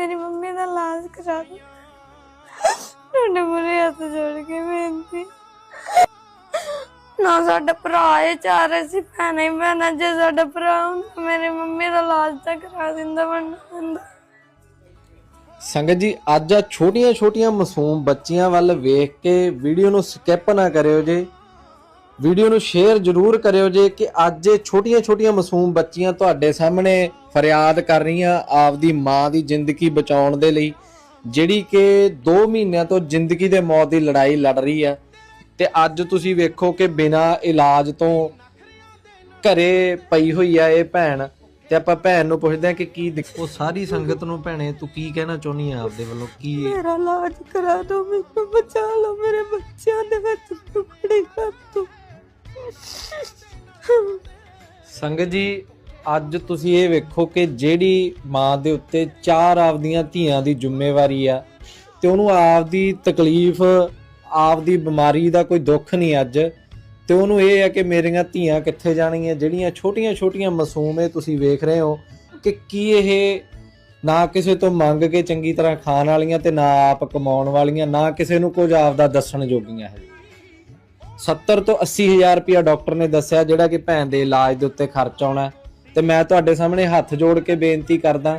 ਮੇਰੀ ਮੰਮੀ ਦਾ ਇਲਾਜ ਕਰਾ ਦਿਓ ਤੁਹਾਡੇ ਮੂਹਰੇ ਹੱਥ ਜੋੜ ਕੇ ਬੇਨਤੀ। ਨਾ ਸਾਡਾ ਭਰਾ ਹੈ ਚਾਰ ਅਸੀਂ ਭੈਣਾਂ ਹੀ ਭੈਣਾਂ, ਜੇ ਸਾਡਾ ਭਰਾ ਹੁੰਦਾ, ਮੇਰੀ ਮੰਮੀ ਦਾ ਇਲਾਜ ਤਾਂ ਕਰਾ ਦਿੰਦਾ ਬਣਨਾ ਸੰਗਤ ਜੀ, ਅੱਜ ਆ ਛੋਟੀਆਂ ਛੋਟੀਆਂ ਮਾਸੂਮ ਬੱਚੀਆਂ ਵੱਲ ਵੇਖ ਕੇ ਵੀਡੀਓ ਨੂੰ ਸਕਿਪ ਨਾ ਕਰਿਓ ਜੇ। ਵੀਡੀਓ ਨੂੰ ਸ਼ੇਅਰ ਜ਼ਰੂਰ ਕਰਿਓ ਜੇ ਕਿ ਅੱਜ ਇਹ ਛੋਟੀਆਂ ਛੋਟੀਆਂ ਮਾਸੂਮ ਬੱਚੀਆਂ ਤੁਹਾਡੇ ਸਾਹਮਣੇ ਫਰਿਆਦ ਕਰ ਰਹੀਆਂ ਆਪਦੀ ਮਾਂ ਦੀ ਜ਼ਿੰਦਗੀ ਬਚਾਉਣ ਦੇ ਲਈ ਜਿਹੜੀ ਕਿ 2 ਮਹੀਨਿਆਂ ਤੋਂ ਜ਼ਿੰਦਗੀ ਦੇ ਮੌਤ ਦੀ ਲੜਾਈ ਲੜ ਰਹੀ ਆ। ਤੇ ਅੱਜ ਤੁਸੀਂ ਵੇਖੋ ਕਿ ਬਿਨਾਂ ਇਲਾਜ ਤੋਂ ਘਰੇ ਪਈ ਹੋਈ ਆ ਇਹ ਭੈਣ। ਤੇ ਆਪਾਂ ਭੈਣ ਨੂੰ ਪੁੱਛਦੇ ਆ ਕਿ ਕੀ ਉਹ ਸਾਰੀ ਸੰਗਤ ਨੂੰ ਭੈਣੇ ਤੂੰ ਕੀ ਕਹਿਣਾ ਚਾਹੁੰਦੀ ਆ ਆਪਦੇ ਵੱਲੋਂ? ਕੀ ਮੇਰਾ ਇਲਾਜ ਕਰਾ ਦਿਓ ਮੈਨੂੰ ਬਚਾ ਲਓ ਮੇਰੇ ਬੱਚਿਆਂ ਦੇ ਵਿੱਚ ਸੰਗਤ ਜੀ, ਅੱਜ ਤੁਸੀਂ ਇਹ ਵੇਖੋ ਕਿ ਜਿਹੜੀ ਮਾਂ ਦੇ ਉੱਤੇ ਚਾਰ ਆਪਦੀਆਂ ਧੀਆਂ ਦੀ ਜ਼ਿੰਮੇਵਾਰੀ ਆ ਤੇ ਉਹਨੂੰ ਆਪਦੀ ਤਕਲੀਫ, ਆਪਦੀ ਬਿਮਾਰੀ ਦਾ ਕੋਈ ਦੁੱਖ ਨਹੀਂ ਅੱਜ। ਤੇ ਉਹਨੂੰ ਇਹ ਆ ਕਿ ਮੇਰੀਆਂ ਧੀਆਂ ਕਿੱਥੇ ਜਾਣਗੀਆਂ? ਜਿਹੜੀਆਂ ਛੋਟੀਆਂ-ਛੋਟੀਆਂ ਮਾਸੂਮ ਇਹ ਤੁਸੀਂ ਵੇਖ ਰਹੇ ਹੋ ਕਿ ਕੀ ਇਹ ਨਾ ਕਿਸੇ ਤੋਂ ਮੰਗ ਕੇ ਚੰਗੀ ਤਰ੍ਹਾਂ ਖਾਣ ਵਾਲੀਆਂ ਤੇ ਨਾ ਆਪ ਕਮਾਉਣ ਵਾਲੀਆਂ, ਨਾ ਕਿਸੇ ਨੂੰ ਕੁਝ ਆਪਦਾ ਦੱਸਣ ਜੋਗੀਆਂ ਹੈ 70 ਤੋਂ 80 ਹਜ਼ਾਰ ਰੁਪਇਆ ਡਾਕਟਰ ਨੇ ਦੱਸਿਆ ਜਿਹੜਾ ਕਿ ਭੈਣ ਦੇ ਇਲਾਜ ਦੇ ਉੱਤੇ ਖਰਚ ਆਉਣਾ ਤੇ ਮੈਂ ਤੁਹਾਡੇ ਸਾਹਮਣੇ ਹੱਥ ਜੋੜ ਕੇ ਬੇਨਤੀ ਕਰਦਾ